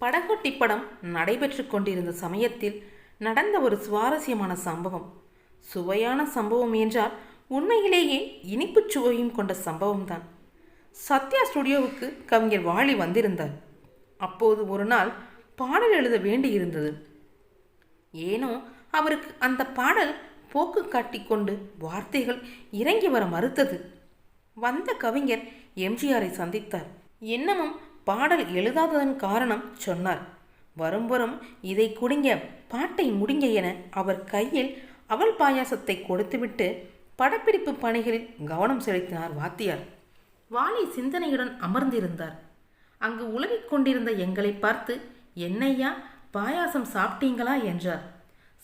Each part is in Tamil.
படகோட்டி படம் நடைபெற்று கொண்டிருந்த சமயத்தில் நடந்த ஒரு சுவாரஸ்யமான சம்பவம். சுவையான சம்பவம் என்றால் உண்மையிலேயே இனிப்புச் சுவையும் கொண்ட சம்பவம்தான். சத்யா ஸ்டுடியோவுக்கு கவிஞர் வாலி வந்திருந்தார். அப்போது ஒரு நாள் பாடல் எழுத வேண்டியிருந்தது. ஏனோ அவருக்கு அந்த பாடல் போக்கு காட்டிக்கொண்டு வார்த்தைகள் இறங்கி வர மறுத்தது. வந்த கவிஞர் எம்ஜிஆரை சந்தித்தார். என்னமும் பாடல் எழுதாததன் காரணம் சொன்னார். வரும் வரும் இதை குடிங்க பாட்டை முடிங்க என அவர் கையில் அவள் பாயாசத்தை கொடுத்துவிட்டு படப்பிடிப்பு பணிகளில் கவனம் செலுத்தினார் வாத்தியார். வாலி சிந்தனையுடன் அமர்ந்திருந்தார். அங்கு உலவிக் கொண்டிருந்த எங்களை பார்த்து என்னையா பாயாசம் சாப்பிட்டீங்களா? என்றார்.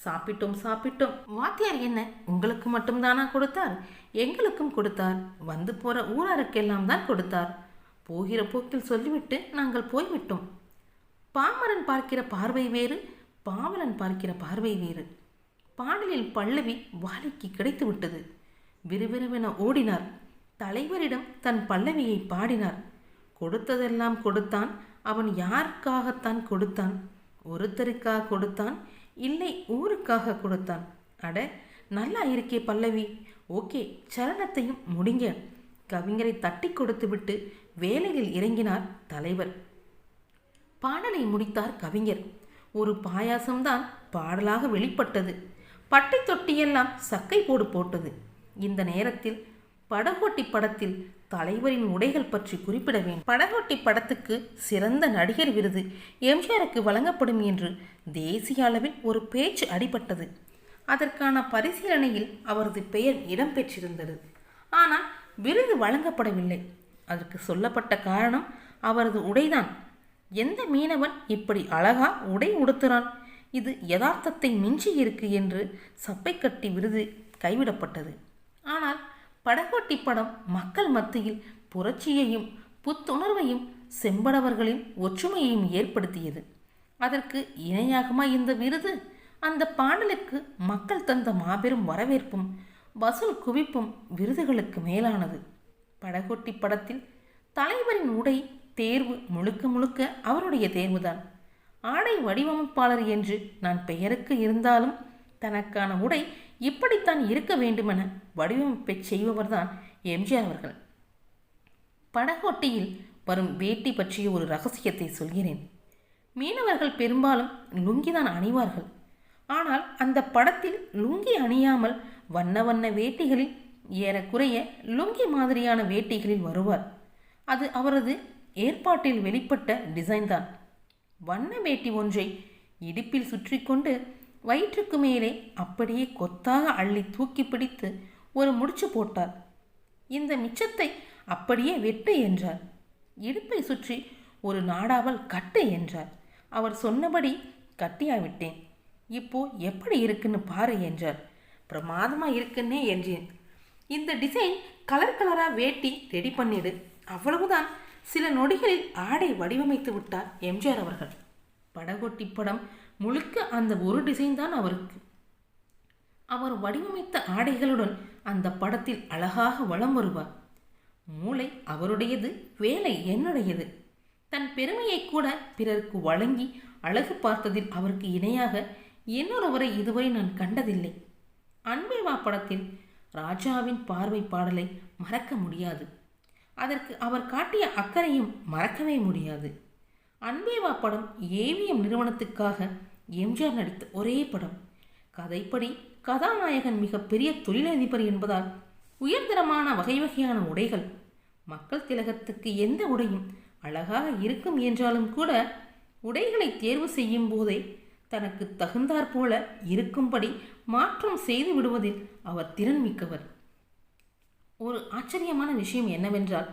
சாப்பிட்டோம் சாப்பிட்டோம். வாத்தியார் என்ன உங்களுக்கு மட்டும்தானா கொடுத்தார்? எங்களுக்கும் கொடுத்தார். வந்து போற ஊராருக்கெல்லாம் தான் கொடுத்தார். போகிற போக்கில் சொல்லிவிட்டு நாங்கள் போய்விட்டோம். பாமரன் பார்க்கிற பார்வை வேறு பாவலன் பார்க்கிற பார்வை வேறு. பாடலில் பல்லவி வாலிக்கு கிடைத்து விட்டது விறுவிறுவென ஓடினார். தலைவரிடம் தன் பல்லவியை பாடினார். கொடுத்ததெல்லாம் கொடுத்தான் அவன் யாருக்காகத்தான் கொடுத்தான்? ஒருத்தருக்காக கொடுத்தான் இல்லை ஊருக்காக கொடுத்தான்? அட நல்லா இருக்கே பல்லவி. ஓகே சரணத்தையும் முடிங்க. கவிஞரை தட்டி கொடுத்துவிட்டு வேலையில் இறங்கினார் தலைவர். பாடலை முடித்தார் கவிஞர். ஒரு பாயாசம்தான் பாடலாக வெளிப்பட்டது. பட்டை தொட்டியெல்லாம் சக்கை போடு போட்டது. இந்த நேரத்தில் படகோட்டி படத்தில் தலைவரின் உடைகள் பற்றி குறிப்பிட வேண்டும். படகோட்டி படத்துக்கு சிறந்த நடிகர் விருது எம்ஜிஆருக்கு வழங்கப்படும் என்று தேசிய அளவில் ஒரு பேச்சு அடிபட்டது. அதற்கான பரிசீலனையில் அவரது பெயர் இடம்பெற்றிருந்தது ஆனால் விருது வழங்கப்படவில்லை. அதற்கு சொல்லப்பட்ட காரணம் அவரது உடைதான். எந்த மீனவன் இப்படி அழகா உடை உடுத்துறான்? இது யதார்த்தத்தை மிஞ்சி இருக்கு என்று சப்பை கட்டி விருது கைவிடப்பட்டது. ஆனால் படகோட்டி படம் மக்கள் மத்தியில் புரட்சியையும் புத்துணர்வையும் செம்படவர்களின் ஒற்றுமையையும் ஏற்படுத்தியது. அதற்கு இணையாகுமா இந்த விருது? அந்த பாடலுக்கு மக்கள் தந்த மாபெரும் வரவேற்பும் வசூல் குவிப்பும் விருதுகளுக்கு மேலானது. படகோட்டி படத்தில் தலைவரின் உடை தேர்வு முழுக்க முழுக்க அவருடைய தேர்வுதான். ஆடை வடிவமைப்பாளர் என்று நான் பெயருக்கு இருந்தாலும் தனக்கான உடை இப்படித்தான் இருக்க வேண்டுமென வடிவமைப்பை செய்பவர்தான் எம்ஜிஆர் அவர்கள். படகோட்டியில் வரும் வேட்டி பற்றிய ஒரு ரகசியத்தை சொல்கிறேன். மீனவர்கள் பெரும்பாலும் லுங்கிதான் அணிவார்கள். ஆனால் அந்த படத்தில் லுங்கி அணியாமல் வண்ண வண்ண வேட்டிகளில் ஏறக்குறைய லுங்கி மாதிரியான வேட்டிகளில் வருவார். அது அவரது ஏற்பாட்டில் வெளிப்பட்ட டிசைன் தான். வண்ண வேட்டி ஒன்றை இடுப்பில் சுற்றி கொண்டு வயிற்றுக்கு மேலே அப்படியே கொத்தாக அள்ளி தூக்கி பிடித்து ஒரு முடிச்சு போட்டார். இந்த மிச்சத்தை அப்படியே வெட்டு என்றார். இடுப்பை சுற்றி ஒரு நாடாவல் கட்டு என்றார். அவர் சொன்னபடி கட்டியாவிட்டேன். இப்போ எப்படி இருக்குன்னு பாரு என்றார். பிரமாதமாக இருக்குன்னே என்றேன் இந்த டிசைன் கலர் கலராக வேட்டி ரெடி பண்ணிடு. அவ்வளவுதான். சில நொடிகளில் ஆடை வடிவமைத்து விட்டார் எம்ஜிஆர் அவர்கள். படகொட்டி படம் முழுக்க அந்த ஒரு டிசைன் தான் அவருக்கு. அவர் வடிவமைத்த ஆடைகளுடன் அந்த படத்தில் அழகாக வலம் வருவார். மூளை அவருடையது வேலை என்னுடையது. தன் பெருமையை கூட பிறருக்கு வழங்கி அழகு பார்த்ததில் அவருக்கு இணையாக இன்னொருவரை இதுவரை நான் கண்டதில்லை. அன்பேவா படத்தில் ராஜாவின் பார்வை பாடலை மறக்க முடியாது. அதற்கு அவர் காட்டிய அக்கறையும் மறக்கவே முடியாது. அன்பேவா படம் ஏவிஎம் நிறுவனத்துக்காக எம்ஜிஆர் நடித்த ஒரே படம். கதைப்படி கதாநாயகன் மிக பெரிய தொழிலதிபர் என்பதால் உயர்தரமான வகை வகையான உடைகள் மக்கள் திலகத்துக்கு எந்த உடையும் அழகாக இருக்கும் என்றாலும் கூட உடைகளை தேர்வு செய்யும் போதே தனக்கு தகுந்தாற் போல இருக்கும்படி மாற்றம் செய்து விடுவதில் அவர் திறன் மிக்கவர். ஒரு ஆச்சரியமான விஷயம் என்னவென்றால்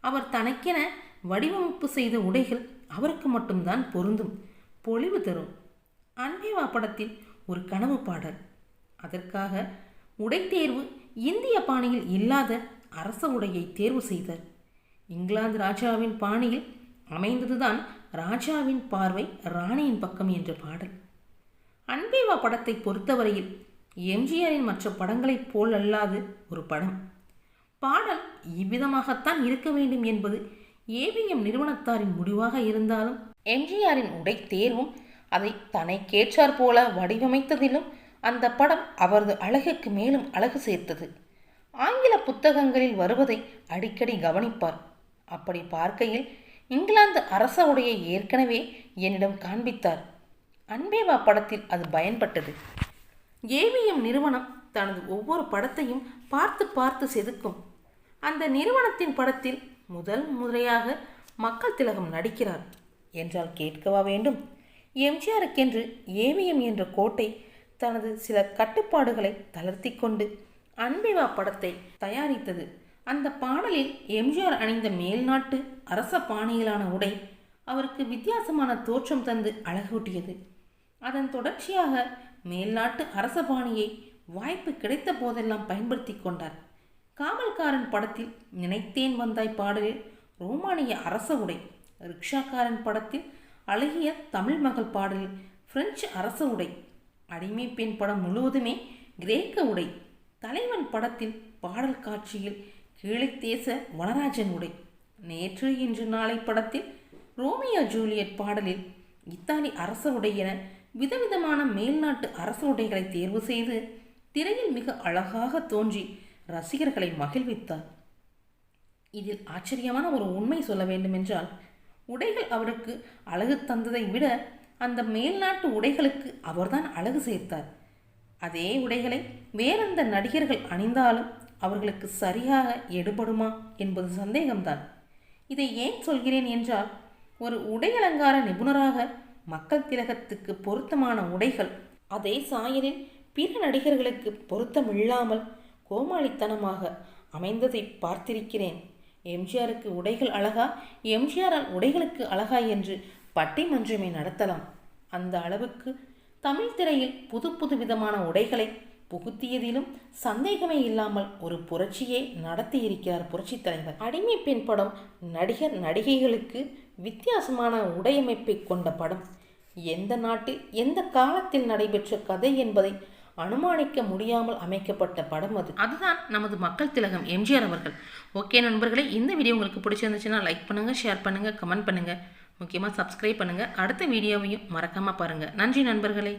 அவர் தனக்கென வடிவமைப்பு செய்த உடைகள் அவருக்கு மட்டும்தான் பொருந்தும். பொலிவு தரும். அன்பேவா படத்தில் ஒரு கனவு பாடல். அதற்காக உடை தேர்வு இந்திய பாணியில் இல்லாத அரச உடையை தேர்வு செய்தார். இங்கிலாந்து ராஜாவின் பாணியில் அமைந்ததுதான் ராஜாவின் பார்வை ராணியின் பக்கம் என்ற பாடல். அன்பேவா படத்தை பொறுத்தவரையில் எம்ஜிஆரின் மற்ற படங்களைப் போல் அல்லாது ஒரு படம். பாடல் இவ்விதமாகத்தான் இருக்க வேண்டும் என்பது ஏவிஎம் நிறுவனத்தாரின் முடிவாக இருந்தாலும் எம்ஜிஆரின் உடை தேர்வும் அதை தனக்கேற்றாற் போல வடிவமைத்ததிலும் அந்த படம் அவரது அழகுக்கு மேலும் அழகு சேர்த்தது. ஆங்கில புத்தகங்களில் வருவதை அடிக்கடி கவனிப்பார். அப்படி பார்க்கையில் இங்கிலாந்து அரச உடையை ஏற்கனவே என்னிடம் காண்பித்தார். அன்பேவா படத்தில் அது பயன்பட்டது. ஏவிஎம் நிறுவனம் தனது ஒவ்வொரு படத்தையும் பார்த்து பார்த்து செதுக்கும். அந்த நிறுவனத்தின் படத்தில் முதல் முறையாக மக்கள் திலகம் நடிக்கிறார் என்றால் கேட்கவா வேண்டும்? எம்ஜிஆருக்கென்று ஏவிஎம் என்ற கோட்டை தனது சில கட்டுப்பாடுகளை தளர்த்தி கொண்டு அன்பேவா படத்தை தயாரித்தது அந்த பாடலில் எம்ஜிஆர் அணிந்த மேல்நாட்டு அரச பாணியிலான உடை அவருக்கு வித்தியாசமான தோற்றம் தந்து அழகூட்டியது. அதன் தொடர்ச்சியாக மேல்நாட்டு அரச பாணியை வாய்ப்பு கிடைத்த போதெல்லாம் பயன்படுத்தி கொண்டார். காவல்காரன் படத்தில் நினைத்தேன் வந்தாய் பாடலில் ரோமானிய அரச உடை. ரிக்ஷாக்காரன் படத்தில் அழகிய தமிழ் மகள் பாடலில் பிரெஞ்சு அரச உடை. அடிமை பெண் படம் முழுவதுமே கிரேக்க உடை. தலைவன் படத்தில் பாடல் காட்சியில் கீழித்தேச வனராஜன் உடை. நேற்று இன்று நாளை படத்தில் ரோமியோ ஜூலியட் பாடலில் இத்தாலி அரச உடை என விதவிதமான மேல்நாட்டு அரச உடைகளை தேர்வு செய்து திரையில் மிக அழகாக தோன்றி ரசிகர்களை மகிழ்வித்தார். இதில் ஆச்சரியமான ஒரு உண்மை சொல்ல வேண்டுமென்றால் உடைகள் அவருக்கு அழகு தந்ததை விட அந்த மேல்நாட்டு உடைகளுக்கு அவர்தான் அழகு சேர்த்தார். அதே உடைகளை வேறெந்த நடிகர்கள் அணிந்தாலும் அவர்களுக்கு சரியாக எடுபடுமா என்பது சந்தேகம்தான். இதை ஏன் சொல்கிறேன் என்றால் ஒரு உடை அலங்கார நிபுணராக மக்கள் திலகத்துக்கு பொருத்தமான உடைகள் அதே சாயலில் பிற நடிகர்களுக்கு பொருத்தமில்லாமல் கோமாளித்தனமாக அமைந்ததை பார்த்திருக்கிறேன். எம்ஜிஆருக்கு உடைகள் அழகா எம்ஜிஆரால் உடைகளுக்கு அழகா என்று பட்டிமன்றமே நடத்தலாம். அந்த அளவுக்கு தமிழ் திரையில் புது புது விதமான உடைகளை புகுத்தியதிலும் சந்தேகமே இல்லாமல் ஒரு புரட்சியே நடத்தியிருக்கிறார் புரட்சி தலைவர். அடிமை பெண் படம் நடிகர் நடிகைகளுக்கு வித்தியாசமான உடையமைப்பை கொண்ட படம். எந்த நாட்டில் எந்த காலத்தில் நடைபெற்ற கதை என்பதை அனுமானிக்க முடியாமல் அமைக்கப்பட்ட படம் அது. அதுதான் நமது மக்கள் திலகம் எம்ஜிஆர் அவர்கள். ஓகே நண்பர்களே இந்த வீடியோ உங்களுக்கு பிடிச்சிருந்துச்சுன்னா லைக் பண்ணுங்கள் ஷேர் பண்ணுங்கள் கமெண்ட் பண்ணுங்கள் முக்கியமாக சப்ஸ்கிரைப் பண்ணுங்கள் அடுத்த வீடியோவையும் மறக்காமல் பாருங்கள் நன்றி நண்பர்களே.